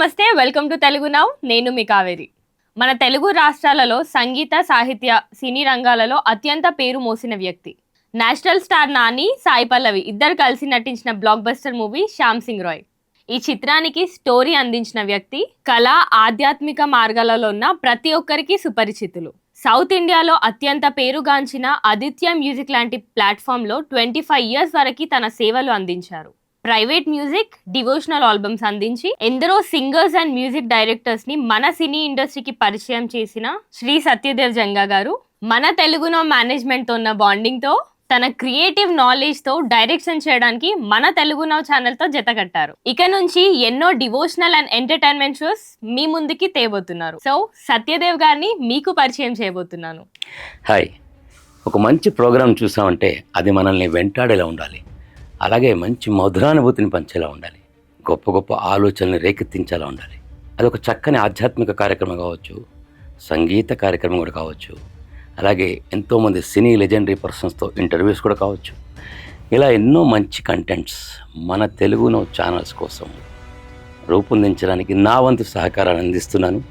నమస్తే welcome to Telugu now. నేను మీ కావేరి. మన తెలుగు రాష్ట్రాలలో సంగీత సాహిత్య సినీ రంగాలలో అత్యంత పేరు మోసిన వ్యక్తి. నేషనల్ స్టార్ నాని సాయి పల్లవి ఇద్దరు కలిసి నటించిన blockbuster movie Shyam Singh Roy. ఈ చిత్రానికి స్టోరీ అందించిన వ్యక్తి కళ ఆధ్యాత్మిక మార్గాలలో ఉన్న ప్రతి ఒక్కరికి సుపరిచితులు. సౌత్ ఇండియాలో అత్యంత పేరుగాంచిన ఆదిత్య మ్యూజిక్ లాంటి ప్లాట్ఫామ్లో ట్వంటీ ఫైవ్ ఇయర్స్ వరకు తన సేవలు అందించారు. ప్రైవేట్ మ్యూజిక్ డివోషనల్ ఆల్బమ్స్ అందించి ఎందరో సింగర్స్ అండ్ మ్యూజిక్ డైరెక్టర్స్ని మన సినీ ఇండస్ట్రీకి పరిచయం చేసిన శ్రీ సత్యదేవ్ జంగా గారు మన తెలుగునో మేనేజ్మెంట్తో ఉన్న బాండింగ్తో తన క్రియేటివ్ నాలెడ్జ్తో డైరెక్షన్ చేయడానికి మన తెలుగు నౌ ఛానల్తో జత కట్టారు. ఇక నుంచి ఎన్నో డివోషనల్ అండ్ ఎంటర్టైన్మెంట్ షోస్ మీ ముందుకి తేబోతున్నారు. సో సత్యదేవ్ గారిని మీకు పరిచయం చేయబోతున్నాను. హాయ్. ఒక మంచి ప్రోగ్రాం చూసామంటే అది మనల్ని వెంటాడేలా ఉండాలి. అలాగే మంచి మధురానుభూతిని పంచేలా ఉండాలి. గొప్ప గొప్ప ఆలోచనల్ని రేకెత్తించేలా ఉండాలి. అదొక చక్కని ఆధ్యాత్మిక కార్యక్రమం కావచ్చు సంగీత కార్యక్రమం కూడా కావచ్చు. అలాగే ఎంతోమంది సినీ లెజెండరీ పర్సన్స్తో ఇంటర్వ్యూస్ కూడా కావచ్చు. ఇలా ఎన్నో మంచి కంటెంట్స్ మన తెలుగునో ఛానల్స్ కోసం రూపొందించడానికి నా వంతు సహకారాన్ని అందిస్తున్నాను.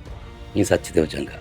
ఈ సత్యదేవ్ జంగా.